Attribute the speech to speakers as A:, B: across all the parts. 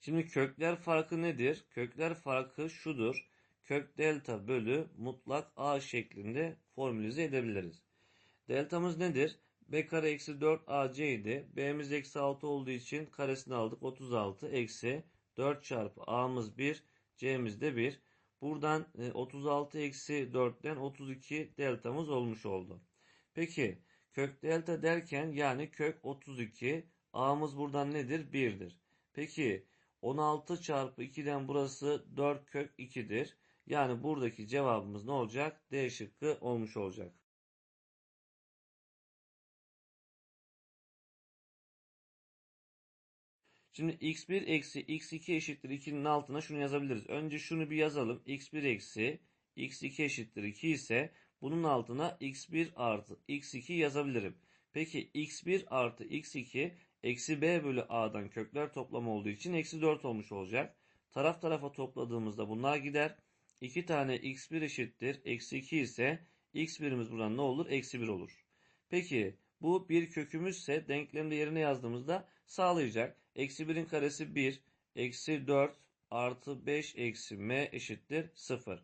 A: Şimdi kökler farkı nedir? Kökler farkı şudur. Kök delta bölü mutlak a şeklinde formülize edebiliriz. Deltamız nedir? b kare eksi 4 ac idi. b'miz eksi 6 olduğu için karesini aldık. 36 eksi 4 çarpı a'mız 1 c'miz de 1. Buradan 36 e, eksi 4'ten 32 deltamız olmuş oldu. Peki kök delta derken yani kök 32 a'mız buradan nedir? 1'dir. Peki 16 çarpı 2'den burası 4 kök 2'dir. Yani buradaki cevabımız ne olacak? D şıkkı olmuş olacak. Şimdi x1 eksi x2 eşittir 2'nin altına şunu yazabiliriz. Önce şunu bir yazalım. x1 eksi x2 eşittir 2 ise bunun altına x1 artı x2 yazabilirim. Peki x1 artı x2 eksi b bölü a'dan kökler toplamı olduğu için eksi 4 olmuş olacak. Taraf tarafa topladığımızda bunlar gider. 2 tane x1 eşittir. Eksi 2 ise x1'imiz buradan ne olur? Eksi 1 olur. Peki bu bir kökümüzse denklemde yerine yazdığımızda sağlayacak. Eksi 1'in karesi 1. Eksi 4 artı 5 eksi m eşittir 0.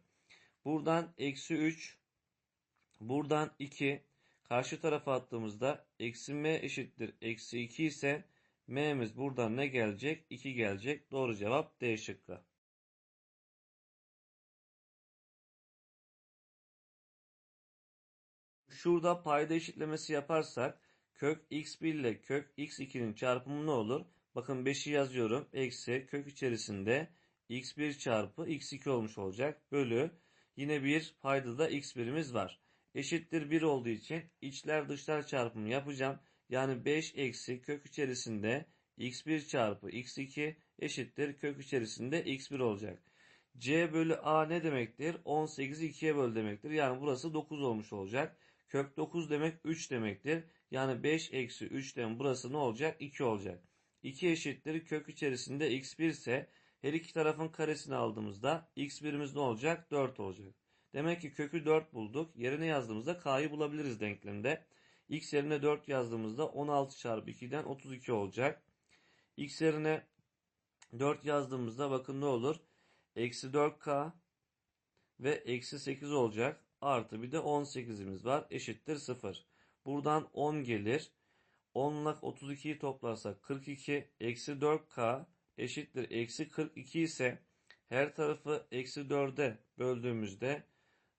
A: Buradan eksi 3. Buradan 2. Karşı tarafa attığımızda eksi m eşittir eksi 2 ise m'miz buradan ne gelecek? 2 gelecek. Doğru cevap D şıkkı. Şurada payda eşitlemesi yaparsak kök x1 ile kök x2'nin çarpımı ne olur? Bakın 5'i yazıyorum. Eksi kök içerisinde x1 çarpı x2 olmuş olacak. Bölü yine bir payda da x1'imiz var. Eşittir 1 olduğu için içler dışlar çarpımı yapacağım. Yani 5 eksi kök içerisinde x1 çarpı x2 eşittir kök içerisinde x1 olacak. c bölü a ne demektir? 18'i 2'ye böl demektir. Yani burası 9 olmuş olacak. Kök 9 demek 3 demektir. Yani 5 eksi 3'ten burası ne olacak? 2 olacak. 2 eşittir kök içerisinde x1 ise her iki tarafın karesini aldığımızda x1'imiz ne olacak? 4 olacak. Demek ki kökü 4 bulduk. Yerine yazdığımızda k'yı bulabiliriz denklemde. x yerine 4 yazdığımızda 16 çarpı 2'den 32 olacak. x yerine 4 yazdığımızda bakın ne olur? Eksi 4k ve eksi 8 olacak artı bir de 18'imiz var eşittir 0. Buradan 10 gelir. 10 ile 32'yi toplarsak 42 eksi 4k eşittir eksi 42 ise her tarafı eksi 4'e böldüğümüzde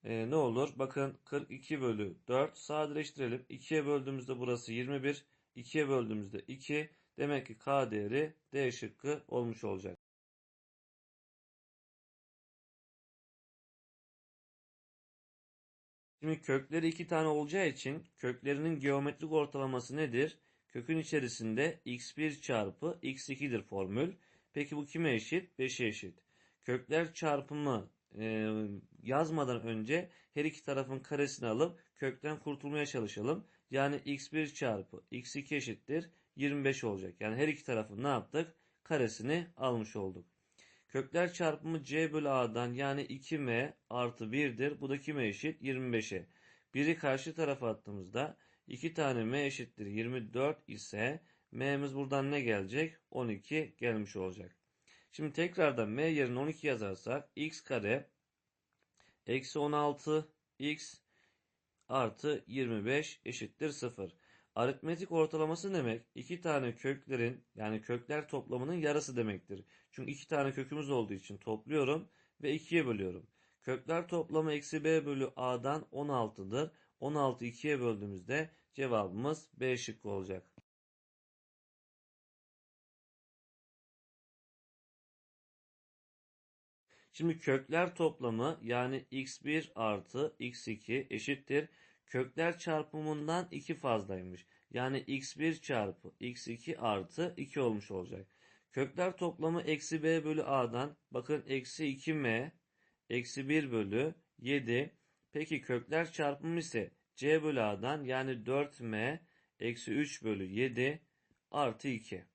A: e, ne olur? Bakın 42 bölü 4 sadeleştirelim. 2'ye böldüğümüzde burası 21. 2'ye böldüğümüzde 2. Demek ki k değeri D şıkkı olmuş olacak. Şimdi kökleri iki tane olacağı için köklerinin geometrik ortalaması nedir? Kökün içerisinde x1 çarpı x2'dir formül. Peki bu kime eşit? 5'e eşit. Kökler çarpımı e, yazmadan önce her iki tarafın karesini alıp kökten kurtulmaya çalışalım. Yani x1 çarpı x2 eşittir 25 olacak. Yani her iki tarafın ne yaptık? Karesini almış olduk. Kökler çarpımı c bölü a'dan yani 2m artı 1'dir. Bu da kime eşit? 25'e. Biri karşı tarafa attığımızda 2 tane m eşittir 24 ise m'miz buradan ne gelecek? 12 gelmiş olacak. Şimdi tekrardan m yerine 12 yazarsak x kare eksi 16 x artı 25 eşittir 0. Aritmetik ortalaması demek iki tane köklerin yani kökler toplamının yarısı demektir. Çünkü iki tane kökümüz olduğu için topluyorum ve ikiye bölüyorum. Kökler toplamı eksi b bölü a'dan 16'dır. 16 ikiye böldüğümüzde cevabımız B şıkkı olacak. Şimdi kökler toplamı yani x1 artı x2 eşittir kökler çarpımından 2 fazlaymış. Yani x1 çarpı x2 artı 2 olmuş olacak. Kökler toplamı eksi b bölü a'dan bakın eksi 2m eksi 1 bölü 7. Peki kökler çarpımı ise c bölü a'dan yani 4m eksi 3 bölü 7 artı 2.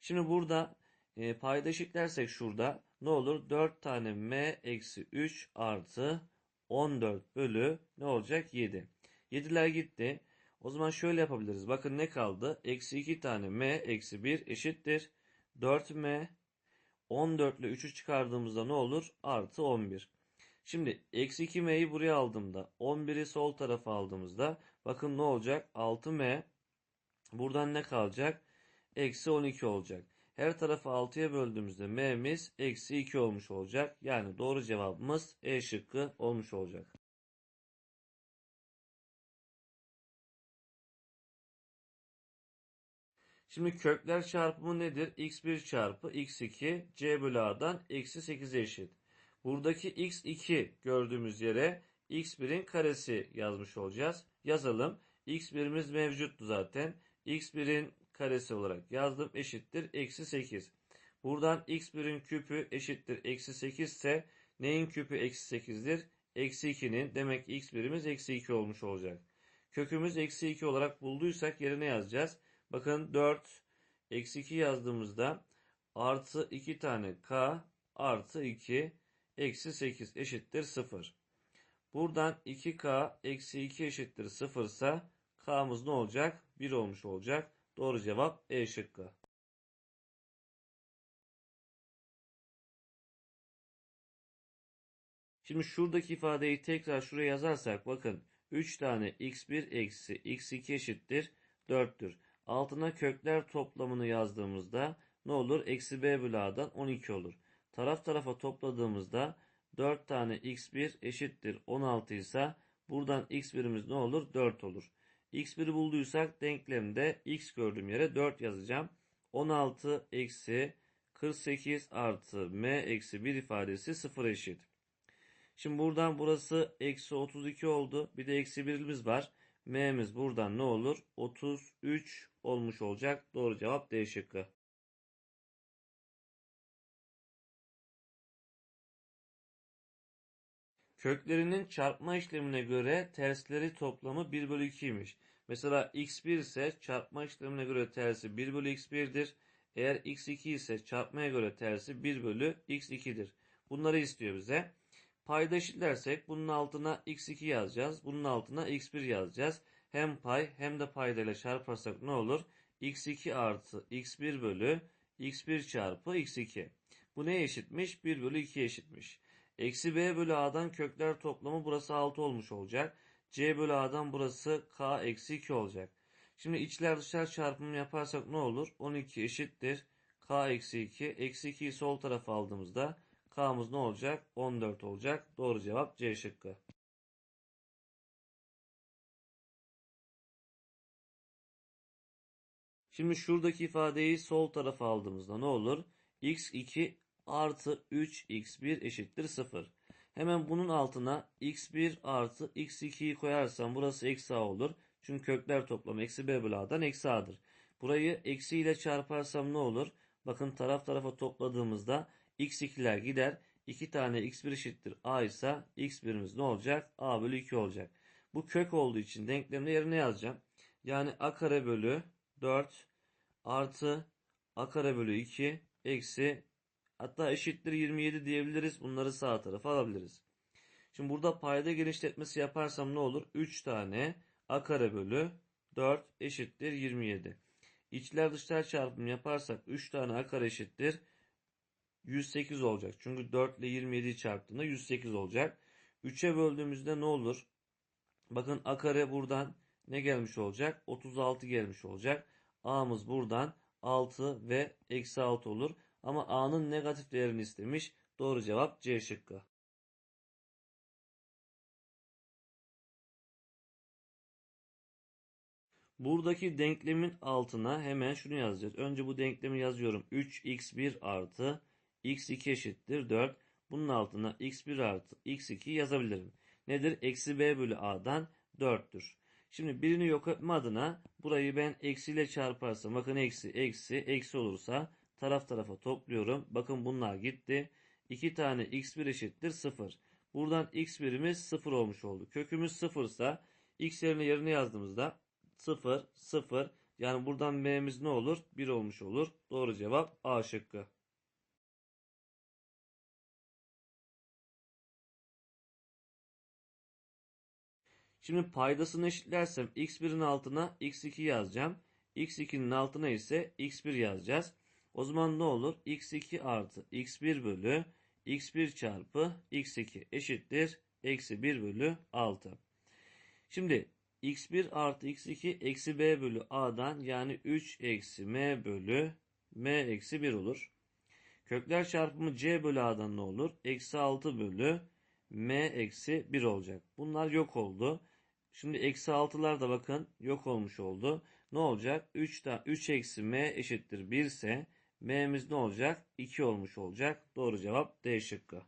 A: Şimdi burada e, paydaş dersek şurada ne olur? 4 tane m eksi 3 artı 14 bölü ne olacak? 7. 7'ler gitti. O zaman şöyle yapabiliriz. Bakın ne kaldı? Eksi 2 tane m eksi 1 eşittir. 4m 14 ile 3'ü çıkardığımızda ne olur? Artı 11. Şimdi eksi 2m'yi buraya aldığımda 11'i sol tarafa aldığımızda bakın ne olacak? 6m buradan ne kalacak? Eksi 12 olacak. Her tarafı 6'ya böldüğümüzde m'miz eksi 2 olmuş olacak. Yani doğru cevabımız E şıkkı olmuş olacak. Şimdi kökler çarpımı nedir? x1 çarpı x2 c bölü a'dan eksi 8'e eşit. Buradaki x2 gördüğümüz yere x1'in karesi yazmış olacağız. Yazalım. x1'imiz mevcuttu zaten. x1'in karesi olarak yazdım. Eşittir. Eksi 8. Buradan x1'in küpü eşittir. Eksi 8 ise neyin küpü eksi 8'dir? Eksi 2'nin. Demek x1'imiz eksi 2 olmuş olacak. Kökümüz eksi 2 olarak bulduysak yerine yazacağız. Bakın 4 eksi 2 yazdığımızda artı 2 tane k artı 2 eksi 8 eşittir 0. Buradan 2k eksi 2 eşittir 0 ise k'mız ne olacak? 1 olmuş olacak. Doğru cevap E şıkkı. Şimdi şuradaki ifadeyi tekrar şuraya yazarsak bakın 3 tane x1 eksi x2 eşittir 4'tür. Altına kökler toplamını yazdığımızda ne olur? Eksi b bölü a'dan 12 olur. Taraf tarafa topladığımızda 4 tane x1 eşittir 16 ise buradan x1'imiz ne olur? 4 olur. X1'i bulduysak denklemde x gördüğüm yere 4 yazacağım. 16 eksi 48 artı m eksi 1 ifadesi 0 eşit. Şimdi buradan burası eksi 32 oldu. Bir de eksi 1'imiz var. M'miz buradan ne olur? 33 olmuş olacak. Doğru cevap D şıkkı. Köklerinin çarpma işlemine göre tersleri toplamı 1 bölü 2'ymiş. Mesela x1 ise çarpma işlemine göre tersi 1 bölü x1'dir. Eğer x2 ise çarpmaya göre tersi 1 bölü x2'dir. Bunları istiyor bize. Payda eşitlersek bunun altına x2 yazacağız. Bunun altına x1 yazacağız. Hem pay hem de paydayla çarparsak ne olur? x2 artı x1 bölü x1 çarpı x2. Bu neye eşitmiş? 1 bölü 2'ye eşitmiş. Eksi b bölü a'dan kökler toplamı burası 6 olmuş olacak. c bölü a'dan burası k eksi 2 olacak. Şimdi içler dışlar çarpımı yaparsak ne olur? 12 eşittir. k eksi 2. Eksi 2'yi sol tarafa aldığımızda k'mız ne olacak? 14 olacak. Doğru cevap C şıkkı. Şimdi şuradaki ifadeyi sol tarafa aldığımızda ne olur? x2 artı 3x1 eşittir 0. Hemen bunun altına x1 artı x2'yi koyarsam burası eksi a olur. Çünkü kökler toplamı eksi b bölü a'dan eksi a'dır. Burayı eksi ile çarparsam ne olur? Bakın taraf tarafa topladığımızda x2'ler gider. 2 tane x1 eşittir a ise x1'imiz ne olacak? a bölü 2 olacak. Bu kök olduğu için denklemde yerine yazacağım. Yani a kare bölü 4 artı a kare bölü 2 eksi hatta eşittir 27 diyebiliriz. Bunları sağ tarafa alabiliriz. Şimdi burada payda genişletmesi yaparsam ne olur? 3 tane a kare bölü 4 eşittir 27. İçler dışlar çarpımı yaparsak 3 tane a kare eşittir 108 olacak. Çünkü 4 ile 27'yi çarptığında 108 olacak. 3'e böldüğümüzde ne olur? Bakın a kare buradan ne gelmiş olacak? 36 gelmiş olacak. A'mız buradan 6 ve eksi 6 olur. Ama A'nın negatif değerini istemiş. Doğru cevap C şıkkı. Buradaki denklemin altına hemen şunu yazacağız. Önce bu denklemi yazıyorum. 3x1 artı x2 eşittir 4. Bunun altına x1 artı x2 yazabilirim. Nedir? Eksi b bölü a'dan 4'tür. Şimdi birini yok etme adına burayı ben eksiyle çarparsam bakın eksi eksi eksi olursa taraf tarafa topluyorum. Bakın bunlar gitti. 2 tane x1 eşittir 0. Buradan x1'imiz 0 olmuş oldu. Kökümüz 0 ise x yerine yerine yazdığımızda 0 0 yani buradan m'miz ne olur? 1 olmuş olur. Doğru cevap A şıkkı. Şimdi paydasını eşitlersem x1'in altına x2 yazacağım. x2'nin altına ise x1 yazacağız. O zaman ne olur? x2 artı x1 bölü x1 çarpı x2 eşittir. Eksi 1 bölü 6. Şimdi x1 artı x2 eksi b bölü a'dan yani 3 eksi m bölü m eksi 1 olur. Kökler çarpımı c bölü a'dan ne olur? Eksi 6 bölü m eksi 1 olacak. Bunlar yok oldu. Şimdi eksi 6'lar da bakın yok olmuş oldu. Ne olacak? 3, da, 3 eksi m eşittir 1 ise m'miz ne olacak? 2 olmuş olacak. Doğru cevap D şıkkı.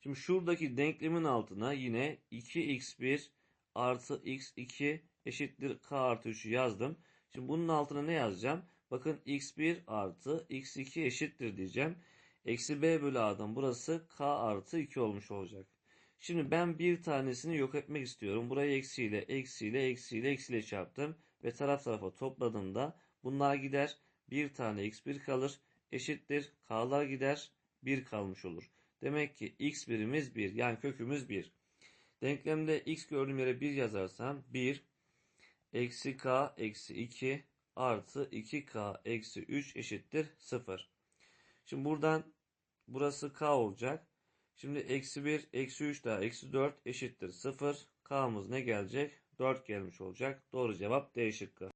A: Şimdi şuradaki denklemin altına yine 2x1 artı x2 eşittir k artı 3'ü yazdım. Şimdi bunun altına ne yazacağım? Bakın x1 artı x2 eşittir diyeceğim. Eksi b bölü a'dan burası k artı 2 olmuş olacak. Şimdi ben bir tanesini yok etmek istiyorum. Burayı eksiyle, eksiyle, eksiyle, eksiyle çarptım. Ve taraf tarafa topladığımda bunlar gider. Bir tane x1 kalır. Eşittir. K'lar gider. 1 kalmış olur. Demek ki x birimiz 1. Yani kökümüz 1. Denklemde x gördüğüm yere 1 yazarsam 1 eksi k eksi 2 artı 2k eksi 3 eşittir 0. Şimdi buradan burası k olacak. Şimdi eksi 1 eksi 3 daha eksi 4 eşittir 0. K'mız ne gelecek? 4 gelmiş olacak. Doğru cevap D şıkkı.